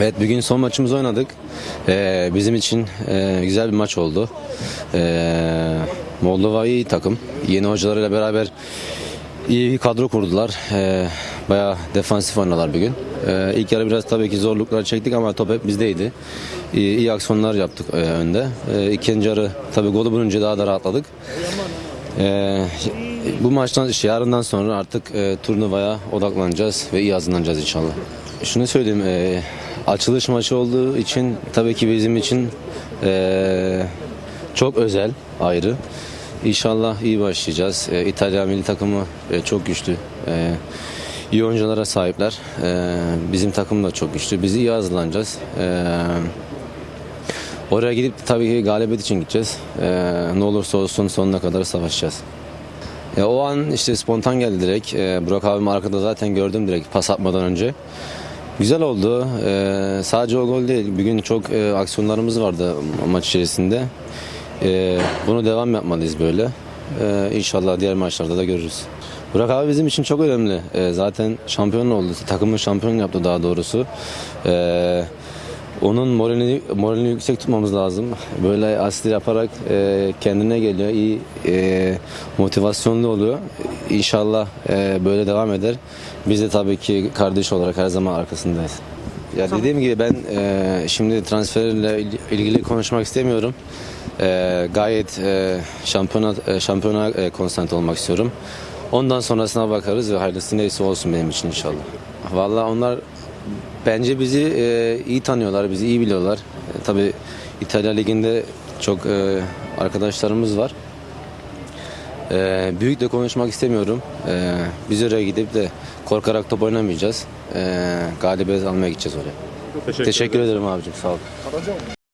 Evet bugün son maçımızı oynadık. Ee, bizim için e, güzel bir maç oldu. Ee, Moldova iyi takım. Yeni hocalarıyla beraber iyi bir kadro kurdular. Ee, bayağı defansif oynadılar bugün. Ee, ilk yarı biraz tabii ki zorluklar çektik ama top hep bizdeydi. İyi, iyi aksiyonlar yaptık e, önde. Ee, ikinci yarı tabii golü bulunca daha da rahatladık. Ee, bu maçtan yarından sonra artık e, turnuvaya odaklanacağız ve iyi hazırlanacağız inşallah. Şunu söyleyeyim, e, açılış maçı olduğu için tabii ki bizim için e, çok özel, ayrı. İnşallah iyi başlayacağız. E, İtalya milli takımı e, çok güçlü. E, iyi oyunculara sahipler. E, bizim takım da çok güçlü. Biz iyi hazırlanacağız. E, Oraya gidip tabii ki galibiyet için gideceğiz. Ee, ne olursa olsun sonuna kadar savaşacağız. Ya o an işte spontan geldi direkt. Ee, Burak abim arkada zaten gördüm direkt pas atmadan önce. Güzel oldu. Ee, sadece o gol değil. Bugün çok e, aksiyonlarımız vardı maç içerisinde. Ee, bunu devam yapmalıyız böyle. Ee, inşallah diğer maçlarda da görürüz. Burak abi bizim için çok önemli. Ee, zaten şampiyon oldu. Takımı şampiyon yaptı daha doğrusu. Ee, onun moralini, moralini yüksek tutmamız lazım. Böyle asli yaparak e, kendine geliyor. iyi e, motivasyonlu oluyor. İnşallah e, böyle devam eder. Biz de tabii ki kardeş olarak her zaman arkasındayız. Ya dediğim gibi ben e, şimdi transferle il- ilgili konuşmak istemiyorum. E, gayet e, şampiyona e, şampiyona e, konsantre olmak istiyorum. Ondan sonrasına bakarız ve hayırlısı neyse olsun benim için inşallah. Vallahi onlar Bence bizi e, iyi tanıyorlar, bizi iyi biliyorlar. E, tabii İtalya Ligi'nde çok e, arkadaşlarımız var. E, büyük de konuşmak istemiyorum. E, biz oraya gidip de korkarak top oynamayacağız. E, galibiyet almaya gideceğiz oraya. Teşekkür, Teşekkür ederim abicim, sağ ol.